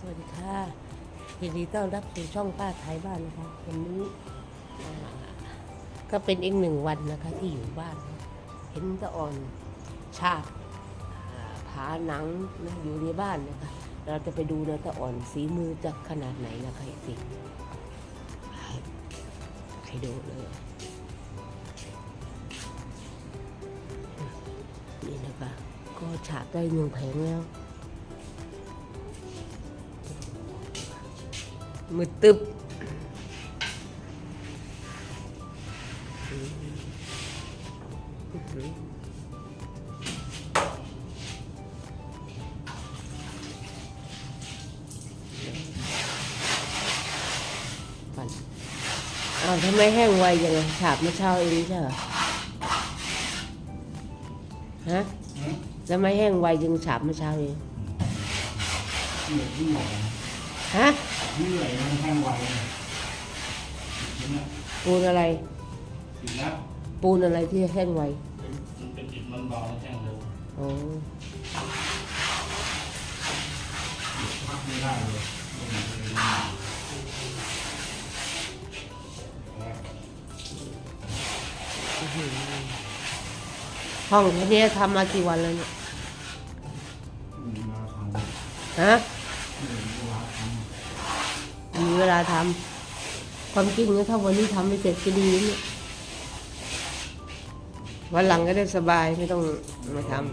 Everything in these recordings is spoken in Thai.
สวัสดีค่ะยินดีต้อนรับสู่ช่องป้าท้ายบ้านนะคะวันนี้ก็เป็นอีกหนึ่งวันนะคะที่อยู่บ้าน เห็นตะอ่อนชาติอ่าผาหนังนะอยู่ในบ้านนะคะเราจะไปดูนะตะอ่อนสีมือจะขนาดไหนนะคะสิให้ดูเลยนี่นะคะก็ฉาบได้หนึ่งแผงแล้ว มือตึบปันอ้าวทำไมแห้งไวยังไงฉาบเมื่อเช้าเองใช่เหรอฮะแล้วไมแห้งไวยังฉาบเมื่อเช้าเองฮะ เหนื่อยมันแห้งไวเนี่ยปูนอะไรถึงแล้วปูนอะไรที่แห้งไวมันเป็นอิฐมันเบาแล้วแห้งเร็วอ๋อพักไม่ได้เลยห้องแค่นี้ทำมากี่วันแล้วเนี่ยมีมาทำฮะมี เวลาทมีเวลาทำความจริงนะถ้าวันนี้ทำไม่เสร็จก็ดีนะเนี่ยวันหลังก็ได้สบายไม่ต้องมาทำ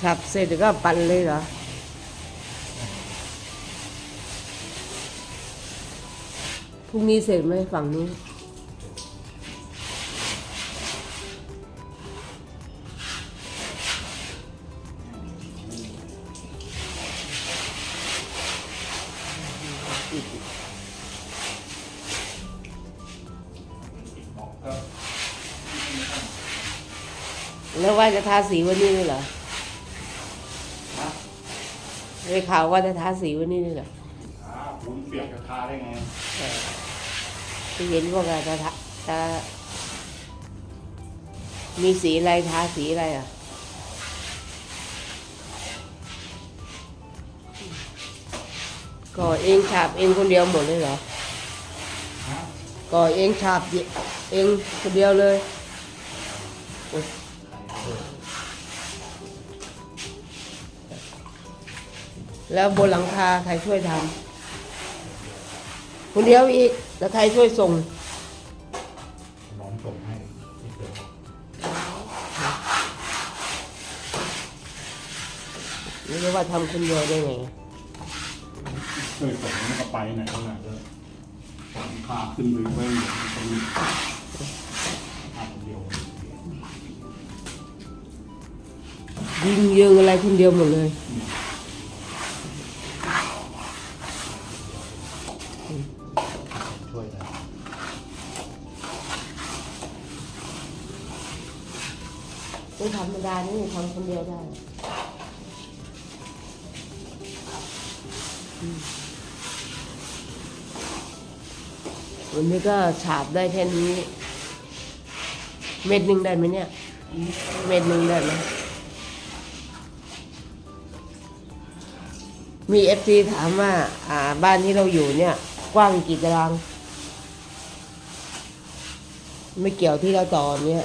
ฉับเสร็จก็ปั่นเลยเหรอพรุ่งนี้เสร็จไหมฝั่งนี้ แล้วว่าจะทาสีวันนี้เลยเหรอฮะได้ข่าวว่าจะทาสีวันนี้เลยเหรออ่าปูนเปียกจะทาได้ไงที่เห็นว่าจะทาจะมีสีอะไรทาสีอะไรอะก็เองฉาบเองคนเดียวหมดเลยเหรอฮะก็เองฉาบเองคนเดียวเลย แล้วบนหลังคาใครช่วยทำคนเดียวอีก แล้วใครช่วยส่ง น้องส่งให้ที่เกิดไม่รู้ว่าทำคนเดียวได้ไงเคยส่งมันก็ไปไหนก็ไหนเลยส่งค่าขึ้นไปไว้อย่างนี้ก็มีค่าคนเดียวยิงยิงอะไรคนเดียวหมดเลยช่วยได้ ไม่ธรรมดานี่ ทำคนเดียวได้วันนี้ก็ฉาบได้แค่นี้ เม็ดหนึ่งได้ไหมเนี่ย เม็ดหนึ่งได้ไหมมีเอฟซีถามว่า อ่า บ้านที่เราอยู่เนี่ย กว้างกี่ตาราง ไม่เกี่ยวที่เราต่อเนี่ย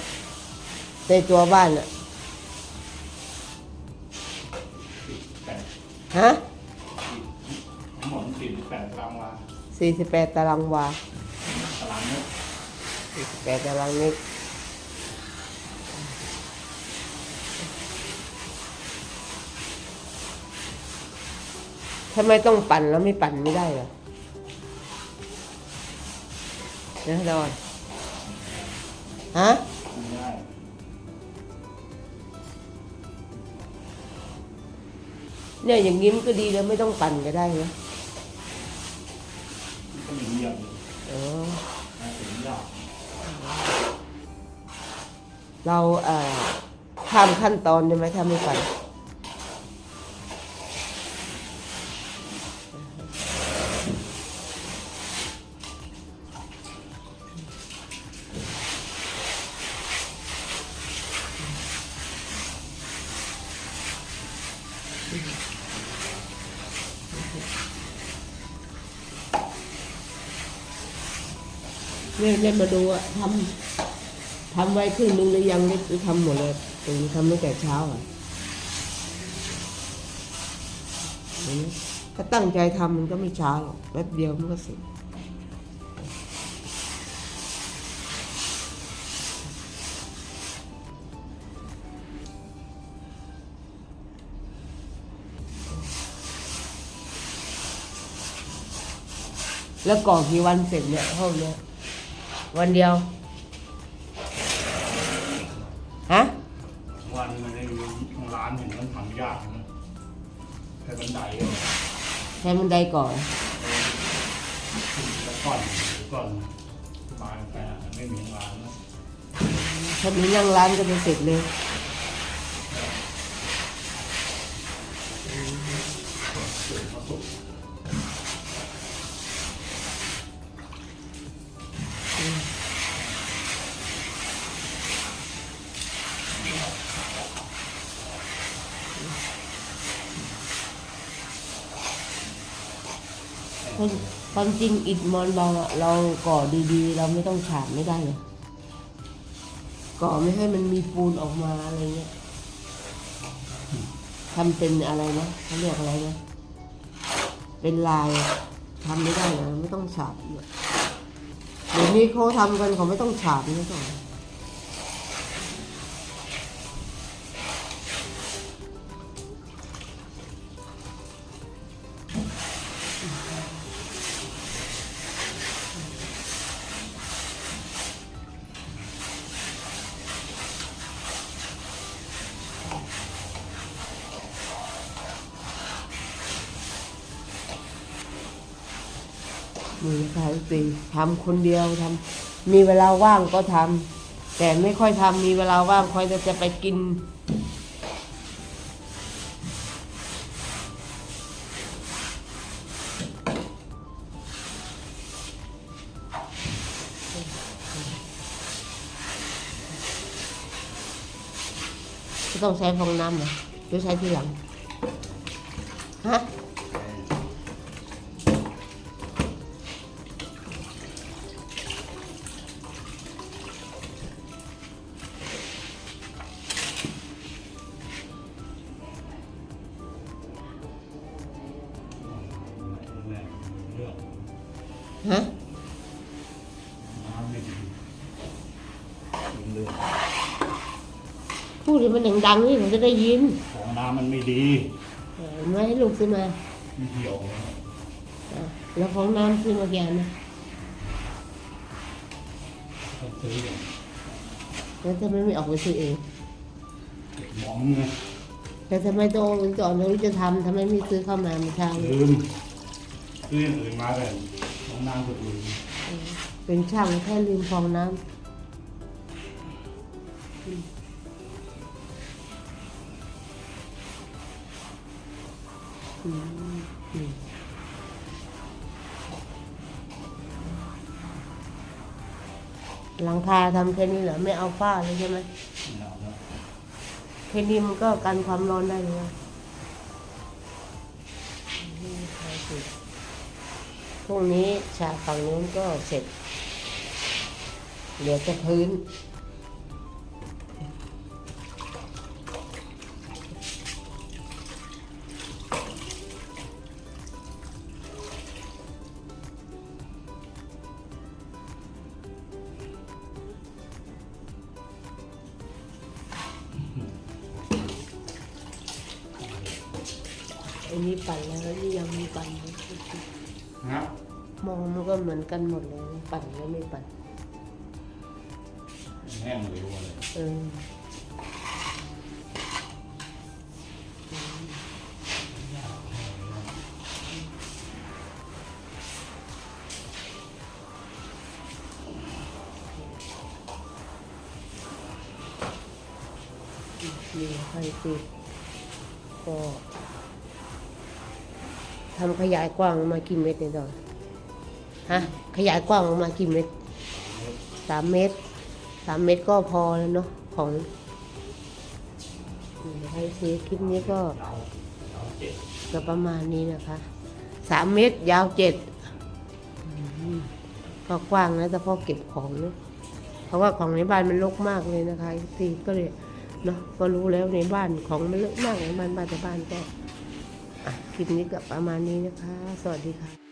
ในตัวบ้านอะ ฮะทั้งหมดสี่สิบแปดตารางวาสี่สิบแปดตารางวาตารางเมตรสี่สิบแปดตารางเมตรทำไมต้องปั่นแล้วไม่ปั่นไม่ได้เหรอนะดอนฮะ เนี่ยอย่างนี้มันก็ดีแล้วไม่ต้องปั่นก็ได้นะก็มีเงียบเลยเออนะถึงยากเราเอ่อข้ามขั้นตอนได้ไหมถ้าไม่ปั่น เนี่ยเนี่ยมาดูอะทำทำไว้ครึ่งนึงหรือยังหรือทำหมดเลยตรงนี้ทำตั้งแต่เช้าอะเห็นไหมถ้าตั้งใจทำมันก็ไม่ช้าหรอกแป๊บเดียวมันก็เสร็จแล้วก่อกี่วันเสร็จเนี่ยห้องเนี้ย วันเดียว ฮะ วันมันในร้านเห็นมันทำยากนะแค่บันไดก็ใช้บันไดก่อน แล้วก่อนก่อนบานไปอะไม่มีร้านนะถ้ามีนั่งร้านก็จะเสร็จเลย ความความจริงอิฐมอนบองอะเราก่อดีๆ เราไม่ต้องฉาบไม่ได้เลยก่อไม่ให้มันมีปูนออกมาอะไรเงี้ยทำเป็นอะไรนะเขาเรียกอะไรนะเป็นลายทำไม่ได้เลยไม่ต้องฉาบเนี่ยเดี๋ยวนี้เขาทำกันเขาไม่ต้องฉาบนี่ก่อน มีค่ะสิทำคนเดียวทำมีเวลาว่างก็ทำแต่ไม่ค่อยทำมีเวลาว่างค่อยจะจะไปกิน ต้องใช้ฟองน้ำเหรอหรือใช้ทีหลังฮะ ฮะน้ำไม่ดีเลือกพูดให้มันดังๆนี่ผมจะได้ยินของน้ำมันไม่ดีเออไม่ให้ลูกซื้อมาไม่เหี่ยวอะแล้วของน้ำซื้อมากี่อันนะต้องซื้อแล้วทำไมไม่ออกไปซื้อเองหมองไงแต่ทำไมโตมันก่อนเราจะทำทำไมไม่ซื้อเข้ามาเมื่อเช้านี้ลืมซื้ออย่างอื่นมาแต่ น้ำก็ลืมเป็นช่างแค่ลืมฟองน้ำอืมอืมหลังคาทำแค่นี้เหรอไม่เอาฝ้าเลยใช่ไหมไม่เอาแล้วแค่นี้มันก็กันความร้อนได้เลยพรุุ่่งนี้ฉากฝั่งนู้นก็เสร็จ เหลือแต่พื้น อันนี้ปั่นแล้วแล้วนี่ยังมีปั่น เหมือนกันหมดเลยนะปั่นแล้วไม่ปั่นแห้งเร็วเลยเออมีใครติดก็ทำขยายกว้างออกมากี่เมตรเนี่ยดอน ฮะขยายกว้างออกมากี่เมตรสามเมตรสามเมตรก็พอแล้วเนาะของให้ซื้อคลิปนี้ก็ก็ประมาณนี้นะคะสามเมตรยาวเจ็ดก็กว้างนะแต่พอเก็บของเนอะเพราะว่าของในบ้านมันรกมากเลยนะคะทีก็เลยเนาะก็รู้แล้วในบ้านของมันเลอะมากในบ้านบ้านแต่บ้านก็คลิปนี้ก็ประมาณนี้นะคะ สวัสดีค่ะ